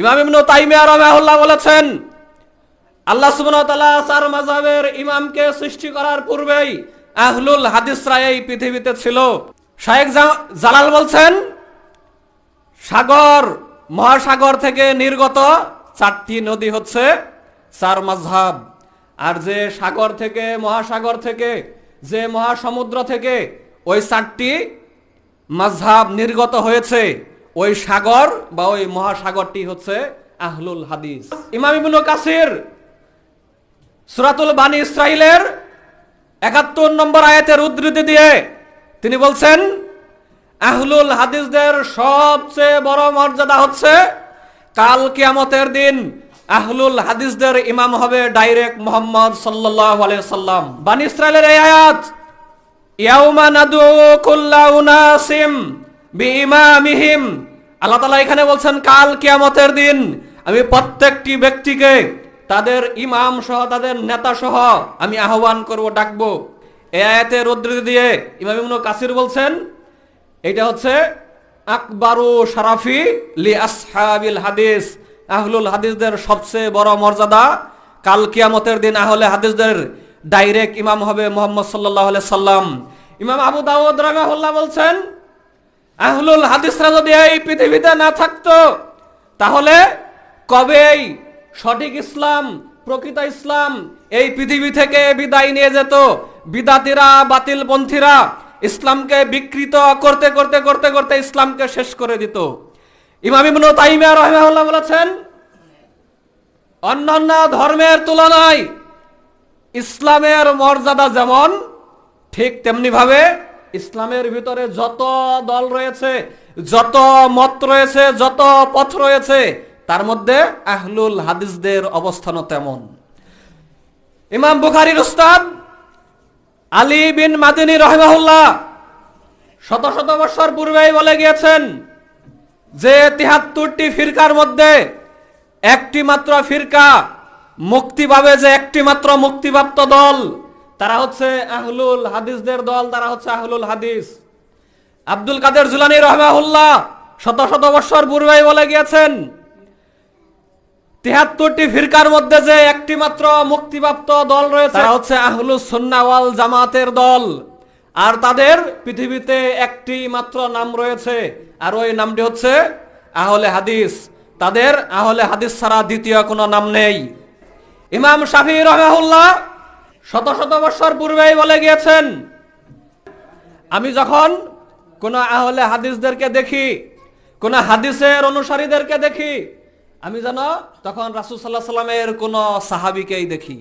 ইমাম ইবনু তাইমিয়া রহমাহুল্লাহ বলেছেন, আল্লাহ সুবহানাহু ওয়া তাআলা চার মাযহাবের ইমামকে সৃষ্টি করার পূর্বেই আহলুল হাদিসরা এই পৃথিবীতে ছিল। শায়েখ জালাল বলছেন, সাগর, মহাসাগর থেকে নির্গত চারটি নদী হচ্ছে চার মাঝহাব আর যে সাগর থেকে, মহাসাগর থেকে, যে মহাসমুদ্র থেকে ওই চারটি মাঝহাব নির্গত হয়েছে। ওই সাগর বা ওই মহাসাগরটি হচ্ছে আহলুল হাদিস। ইমাম কাসির সুরাতুল বানী ইসরাইলের একাত্তর নম্বর আয়াতের উদ্ধৃতি দিয়ে তিনি বলছেন, আহলুল হাদিসদের সবচেয়ে বড় মর্যাদা হচ্ছে কাল কিয়ামতের দিন আহলুল হাদিসদের ইমাম হবে ডাইরেক্ট মোহাম্মদ আলাইহি সাল্লাম বানী ইসরাইলের এই আয়াত, ইয়াউমা নাদু কুল্লা উনাসিম বিইমামিহিম আল্লাহ তাআলা এখানে বলছেন, কাল কিয়ামতের দিন আমি প্রত্যেকটি ব্যক্তিকে তাদের ইমাম সহ, তাদের নেতা সহ আমি আহ্বান করব, ডাকবো। এই আয়াতের উদ্ধৃতি দিয়ে ইমাম ইবনু কাসির বলছেন এটা হচ্ছে, আকবারু শারাফি লি আসহাবিল হাদিস। আহলুল হাদিসদের সবচেয়ে বড় মর্যাদা, কাল কিয়ামতের দিন আহলে হাদিসদের ডাইরেক্ট ইমাম হবে মোহাম্মদ সাল্লাহ সাল্লাম। ইমাম আবু দাউদ রামাহুল্লাহ বলছেন আহলুল হাদিসরা যদি এই পৃথিবীতে না থাকতো, তাহলে কবেই সঠিক ইসলাম, প্রকৃত ইসলাম এই পৃথিবী থেকে বিদায় নিয়ে যেত? বিদাতিরা, বাতিলপন্থীরা ইসলামকে বিকৃত করতে করতে করতে করতে ইসলামকে শেষ করে দিত। ইমাম বলেছেন অন্যান্য ধর্মের তুলনায় ইসলামের মর্যাদা যেমন, ঠিক তেমনি ভাবে ইসলামের ভিতরে যত দল রয়েছে, যত মত রয়েছে, যত পথ রয়েছে, তার মধ্যে আহলুল হাদিসদের অবস্থানও তেমন। ইমাম বুখারির উস্তাদ আলী বিন মাদিনী রহমাহুল্লাহ শত শত বৎসর পূর্বেই বলে গিয়েছেন যে তিহাত্তরটি ফিরকার মধ্যে একটি মাত্র ফিরকা মুক্তি পাবে যে একটি মাত্র মুক্তিপ্রাপ্ত দল তারা হচ্ছে আহলুল হাদিসদের দল, তারা হচ্ছে আহলুল হাদিস। আব্দুল কাদের জুলানি রহমাহুল্লাহ শত শত বৎসর পূর্বেই বলে গিয়েছেন, তেহাত্তরটি ফিরকার মধ্যে যে একটি মাত্র মুক্তিপ্রাপ্ত দল রয়েছে হচ্ছে আহলুস সুন্নাওয়াল জামাতের দল। আর তাদের পৃথিবীতে একটি মাত্র নাম রয়েছে, আর ওই নামটি হচ্ছে আহলে হাদিস। তাদের আহলে হাদিস ছাড়া দ্বিতীয় কোনো নাম নেই। ইমাম শাফি রহমাহুল্লাহ শত শত বৎসর পূর্বেই বলে গিয়েছেন, আমি যখন কোন আহলে হাদিসদেরকে দেখি, কোন হাদিসের অনুসারীদেরকে দেখি, আমি যেন তখন রাসুল সাল্লাহ সাল্লামের কোন সাহাবিকেই দেখি।